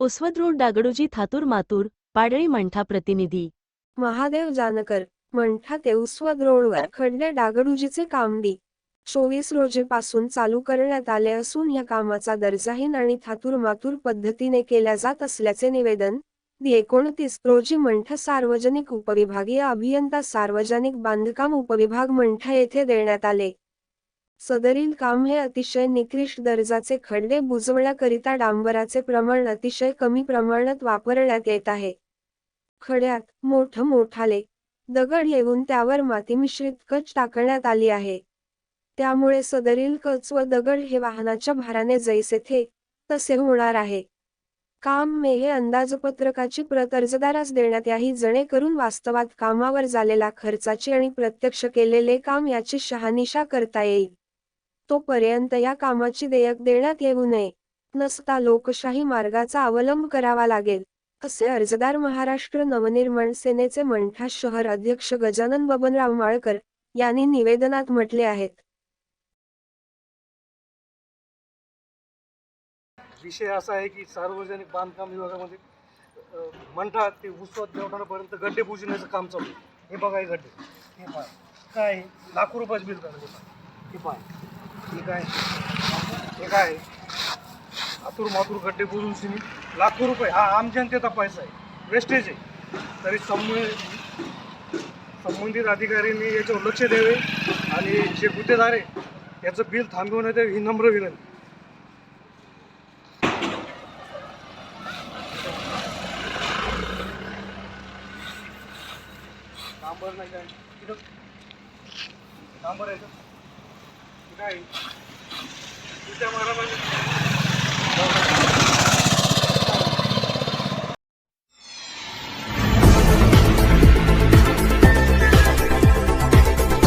उस्वद road थातूर मातूर Padali Mantha प्रतिनिधी. महादेव जानकर मंठा ते उस्वद रोडवर खडले डागडुजीचे काम दी चोवीस रोजेपासून चालू करण्यात आले असून या कामाचा दर्जाहीन आणि थातूर मातूर पद्धतीने केल्या जात असल्याचे निवेदन दि एकोणतीस रोजी मंठा सार्वजनिक उपविभागीय अभियंता सार्वजनिक बांधकाम उपविभाग मंठा येथे देण्यात आले. सदरील काम हे अतिशय निकृष्ट दर्जाचे खड्डे बुजवण्याकरिता डांबराचे प्रमाण अतिशय कमी प्रमाणात वापरण्यात येत आहे. खड्यात मोठ मोठाले दगड येऊन त्यावर माती मिश्रित कच टाकण्यात आली आहे. त्यामुळे सदरील कच व दगड हे वाहनाच्या भाराने जैसे थे तसे होणार आहे. काम मे हे अंदाजपत्रकाची प्रत अर्जदारास देण्यात याही जेणेकरून वास्तवात कामावर झालेला खर्चाची आणि प्रत्यक्ष केलेले काम याची शहानिशा करता येईल. तोपर्यंत या कामाची देयक देण्यात येऊ नये. नसता लोकशाही मार्गाचा अवलंब करावा लागेल असे अर्जदार महाराष्ट्र नवनिर्माण सेनेचे मंठा शहर अध्यक्ष गजानन बबनराव माळकर यांनी निवेदनात म्हटले आहेत विषय असा आहे की सार्वजनिक बांधकाम विभागामध्ये अ, मंठा ते उसवत देवठाणापर्यंत गड्डे बुजवण्याचं काम चालू आहे. हे बघा हे गड्डे. हे पाय काय लाखो रुपयाचं बिल झालं हे पाय हे आहे. हे काय? हे काय आहे? आतूर मातूर गड्डे बुजून सिनी लाखो रुपये. हा आम जनतेचा पैसा आहे. वेस्टेज आहे. तरी संबंधित संबंधित अधिकाऱ्यांनी याच्यावर लक्ष द्यावे आणि जे गुत्तेदार आहे याचं बिल थांबवण्यात यावे ही नम्र विनंती. डांबर नाही काय तिथं डांबर आहे का?